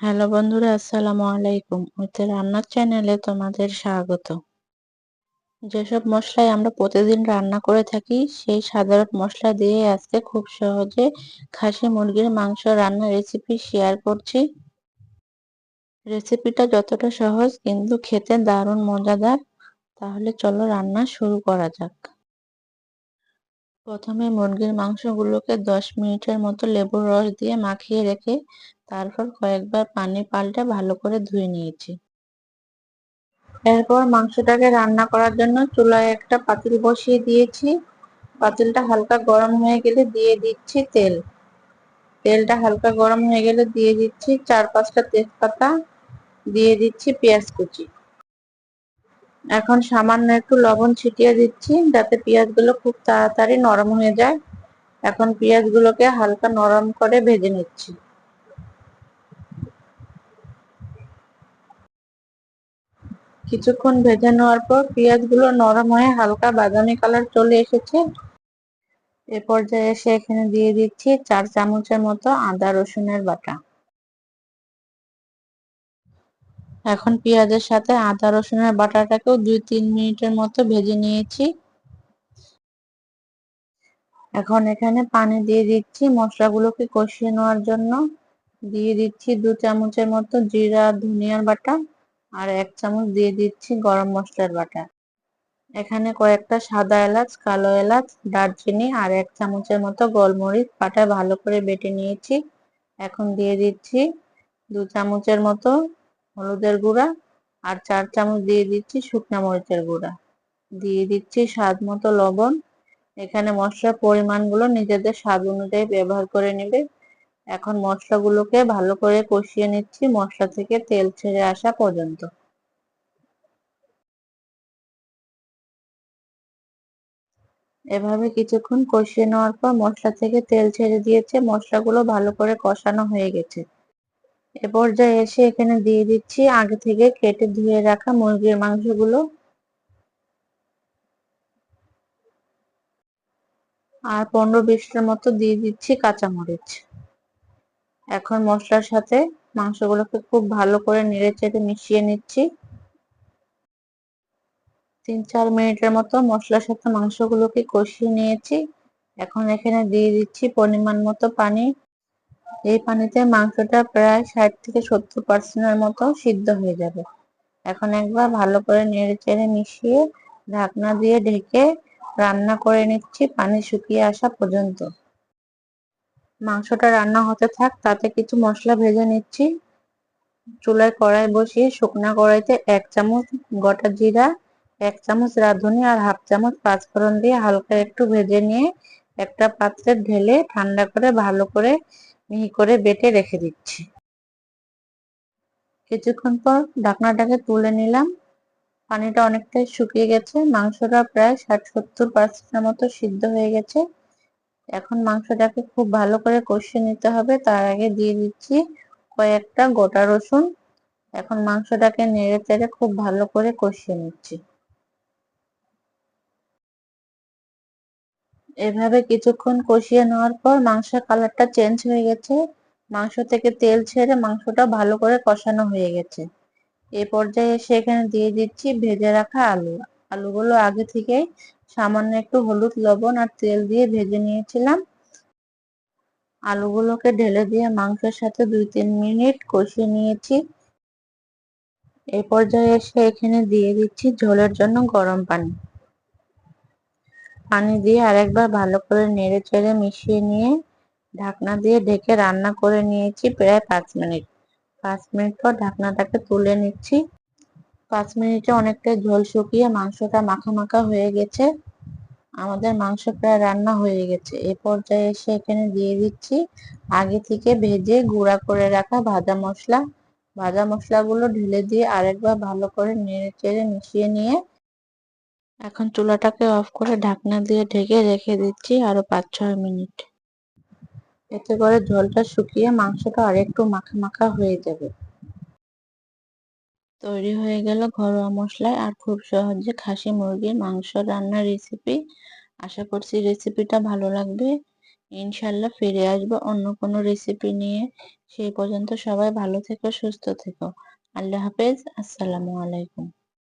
Hello বন্ধুরা, আসসালামু আলাইকুম। ওতে রান্নার চ্যানেলে তোমাদের স্বাগত। যেসব মশলাই আমরা প্রতিদিন রান্না করে থাকি, সেই সাধারণ মশলা দিয়ে আজকে খুব সহজে খাসি মুরগির মাংস রান্নার রেসিপি শেয়ার করছি। রেসিপিটা যতটা সহজ, কিন্তু খেতে দারুণ মজাদার। তাহলে চলো রান্না শুরু করা যাক। প্রথমে মুরগির মাংসগুলোকে দশ মিনিটের মতো লেবুর রস দিয়ে মাখিয়ে রেখে তারপর কয়েকবার পানি পাল্টে ভালো করে ধুয়ে নিয়েছি। এরপর মাংসটাকে রান্না করার জন্য চুলায় একটা পাতিল বসিয়ে দিয়েছি। পাতিলটা হালকা গরম হয়ে গেলে দিয়ে দিচ্ছি তেল। তেলটা হালকা গরম হয়ে গেলে দিয়ে দিচ্ছি চার পাঁচটা তেজপাতা, দিয়ে দিচ্ছি পেঁয়াজ কুচি। এখন সামান্য একটু লবণ ছিটিয়ে দিচ্ছি, যাতে পেঁয়াজগুলো খুব তাড়াতাড়ি নরম হয়ে যায়। এখন পেঁয়াজগুলোকে হালকা নরম করে ভেজে নিচ্ছি। কিছুক্ষণ ভেজে নেওয়ার পর পেঁয়াজগুলো নরম হয়ে হালকা বাদামি কালার চলে এসেছে। এ পর্যায়ে এসে এখানে দিয়ে দিচ্ছি চার চামচের মতো আদা রসুনের বাটা। এখন পেঁয়াজের সাথে আদা রসুনের বাটাটাকেও দুই, তিন মিনিটের মতো ভেজে নিয়েছি। এখন এখানে পানি দিয়ে দিচ্ছি মশলাগুলোকে কষিয়ে নেওয়ার জন্য। দিয়ে দিচ্ছি দু চামচের মতো জিরা, ধনিয়ার বাটা আর এক চামচ দিয়ে দিচ্ছি গরম মশলার বাটা। এখানে কয়েকটা সাদা এলাচ, কালো এলাচ, দারচিনি আর এক চামচের মতো গোলমরিচ পাটা ভালো করে বেটে নিয়েছি। এখন দিয়ে দিচ্ছি দু চামচের মতো হলুদের গুঁড়া আর চার চামচ দিয়ে দিচ্ছি শুকনো মরিচের গুঁড়া। দিয়ে দিচ্ছি স্বাদ মতো লবণ। এখানে মশলার পরিমাণগুলো নিজেদের স্বাদ অনুযায়ী ব্যবহার করে নেবে। এখন মশলাগুলোকে ভালো করে কষিয়ে নিচ্ছি মশলা থেকে তেল ছেড়ে আসা পর্যন্ত। এভাবে কিছুক্ষণ কষিয়ে নেওয়ার পর মশলা থেকে তেল ছেড়ে দিয়েছে। মশলাগুলো ভালো করে কষানো হয়ে গেছে। এ পর্যায়ে এসে এখানে দিয়ে দিচ্ছি আগে থেকে কেটে ধুয়ে রাখা মুরগির মাংসগুলো। আর পনেরো বিশটার মতো দিয়ে দিচ্ছি কাঁচামরিচ। এখন মশলার সাথে মাংসগুলোকে খুব ভালো করে নেড়ে চেড়ে মিশিয়ে নিচ্ছি। তিন চার মিনিটের মতো মশলার সাথে মাংসগুলোকে কষিয়ে নিয়েছি। এখন এখানে দিয়ে দিচ্ছি পরিমাণ মতো পানি। এই পানিতে মাংসটা প্রায় ষাট থেকে সত্তর পার্সেন্টের মতো সিদ্ধ হয়ে যাবে। এখন একবার ভালো করে নেড়ে চেড়ে মিশিয়ে ঢাকনা দিয়ে ঢেকে রান্না করে নিচ্ছি পানি শুকিয়ে আসা পর্যন্ত। মাংসটা রান্না হতে থাক, তাতে কিছু মশলা ভেজে নিচ্ছি। চুলায় কড়াই বসিয়ে শুকনা কড়াইতে এক চামচ গোটা জিরা, এক চামচ রাঁধুনি আর হাফ চামচ পাঁচফোড়ন দিয়ে হালকা একটু ভেজে নিয়ে একটা পাত্রে ঢেলে ঠান্ডা করে ভালো করে মিহি করে বেটে রেখে দিচ্ছি। কিছুক্ষণ পর ঢাকনাটাকে তুলে নিলাম। পানিটা অনেকটাই শুকিয়ে গেছে। মাংসটা প্রায় ষাট সত্তর পার্সেন্টের মতো সিদ্ধ হয়ে গেছে। এখন মাংসটাকে খুব ভালো করে কষিয়ে নিতে হবে। তার আগে দিয়ে দিচ্ছি কয়েকটা গোটা রসুন। এখন মাংসটাকে নেড়ে চেড়ে খুব ভালো করে কষিয়ে নিচ্ছি। এভাবে কিছুক্ষণ কষিয়ে নেওয়ার পর মাংসের কালারটা চেঞ্জ হয়ে গেছে। মাংস থেকে তেল ছেড়ে মাংসটা ভালো করে কষানো হয়ে গেছে। এ পর্যায়ে এসে এখানে দিয়ে দিচ্ছি ভেজে রাখা আলু। আলুগুলো আগে থেকে সামান্য একটু হলুদ, লবণ আর তেল দিয়ে ভেজে নিয়েছিলাম। আলুগুলোকে ঢেলে দিয়ে মাংসের সাথে দুই তিন মিনিট কষিয়ে নিয়েছি। এ পর্যায়ে এসে এখানে দিয়ে দিচ্ছি ঝোলের জন্য গরম পানি। পানি দিয়ে আরেকবার ভালো করে নেড়ে চেড়ে মিশিয়ে নিয়ে ঢাকনা দিয়ে ঢেকে রান্না করে নিয়েছি প্রায় পাঁচ মিনিট। পাঁচ মিনিট পর ঢাকনাটাকে তুলে নিচ্ছি। পাঁচ মিনিটে অনেকটা ঝোল শুকিয়ে মাংসটা মাখা মাখা হয়ে গেছে। আমাদের মাংস প্রায় রান্না হয়ে গেছে। এ পর্যায়ে এসে এখানে দিয়ে দিচ্ছি আগে থেকে ভেজে গুঁড়া করে রাখা ভাজা মশলা। ভাজা মশলাগুলো ঢেলে দিয়ে আরেকবার ভালো করে নেড়ে চেড়ে মিশিয়ে নিয়ে এখন চুলাটাকে অফ করে ঢাকনা দিয়ে ঢেকে রেখে দিচ্ছি আরও পাঁচ ছয় মিনিট। এতে করে ঝোলটা শুকিয়ে মাংসটা আরেকটু মাখা মাখা হয়ে যাবে। তৈরি হয়ে গেল ঘরোয়া মশলায় আর খুব সহজে খাসি মুরগির মাংস রান্নার রেসিপি আশা করছি রেসিপিটা ভালো লাগবে। ইনশাল্লাহ ফিরে আসব অন্য কোনো রেসিপি নিয়ে। সেই পর্যন্ত সবাই ভালো থেকো, সুস্থ থেকো। আল্লাহ হাফেজ, আসসালামু আলাইকুম।